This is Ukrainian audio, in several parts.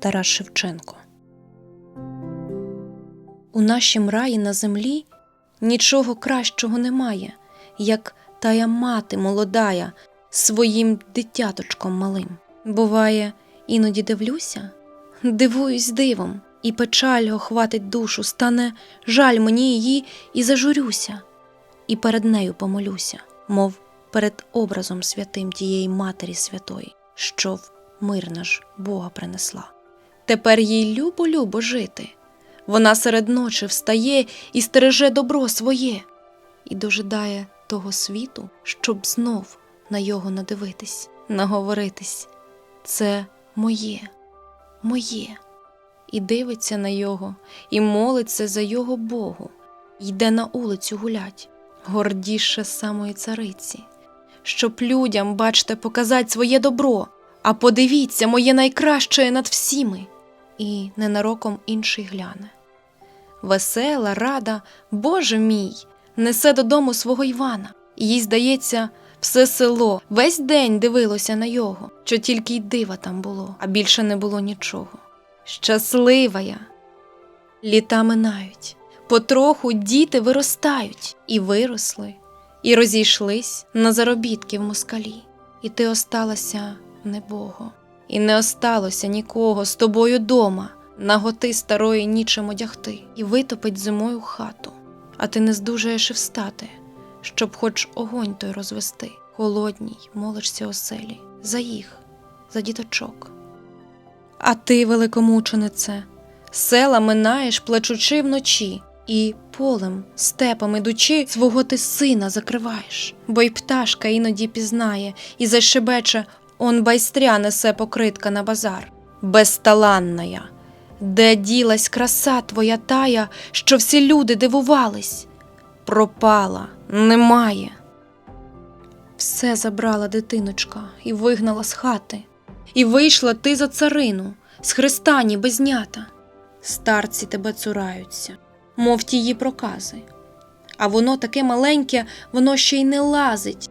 Тарас Шевченко. У нашім раї на землі нічого кращого немає, як тая мати молодая своїм дитяточком малим. Буває, іноді дивлюся, дивуюсь дивом, і печаль охватить душу, стане жаль мені її, і зажурюся, і перед нею помолюся, мов перед образом святим тієї Матері Святої, що в мир наш Бога принесла. Тепер їй любо-любо жити. Вона серед ночі встає і стереже добро своє, і дожидає того світу, щоб знов на його надивитись, наговоритись. Це моє, моє. І дивиться на його, і молиться за його Богу, йде на улицю гулять, гордіше самої цариці, щоб людям, бачте, показать своє добро, а подивіться, моє найкраще над всіми, і ненароком інший гляне. Весела, рада, Боже мій, несе додому свого Івана, їй здається, все село весь день дивилося на його, що тільки й дива там було, а більше не було нічого. Щаслива я. Літа минають, потроху діти виростають, і виросли, і розійшлись на заробітки в москалі. І ти осталася небого, і не осталося нікого з тобою дома, наготи старої нічим одягти, і витопить зимою хату, а ти не здужаєш і встати, щоб хоч огонь той розвести, холодній, молишся оселі, за їх, за діточок. А ти, великомученице, села минаєш, плачучи вночі, і полем, степом ідучи, свого ти сина закриваєш, бо й пташка іноді пізнає і зашебече, он байстря несе покритка на базар. Безталанна де ділась краса твоя тая, що всі люди дивувались? Пропала, немає. Все забрала дитиночка і вигнала з хати. І вийшла ти за царину, з хреста ніби знята. Старці тебе цураються, мов тії прокази. А воно таке маленьке, воно ще й не лазить.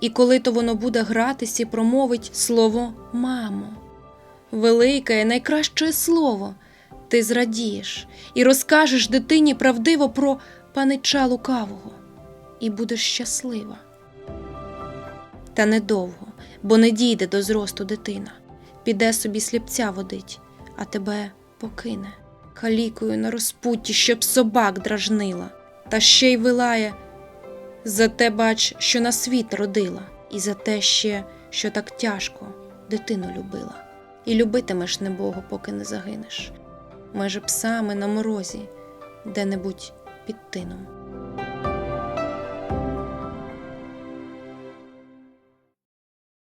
І коли то воно буде гратись і промовить слово мамо. Велике, найкраще слово, ти зрадієш і розкажеш дитині правдиво про панича лукавого, і будеш щаслива. Та недовго, бо не дійде до зросту дитина, піде собі сліпця водить, а тебе покине, калікою на розпутті, щоб собак дражнила, та ще й вилає за те, бач, що на світ родила, і за те ще, що так тяжко дитину любила. І любитимеш небого, поки не загинеш, меже псами на морозі, де-небудь під тином.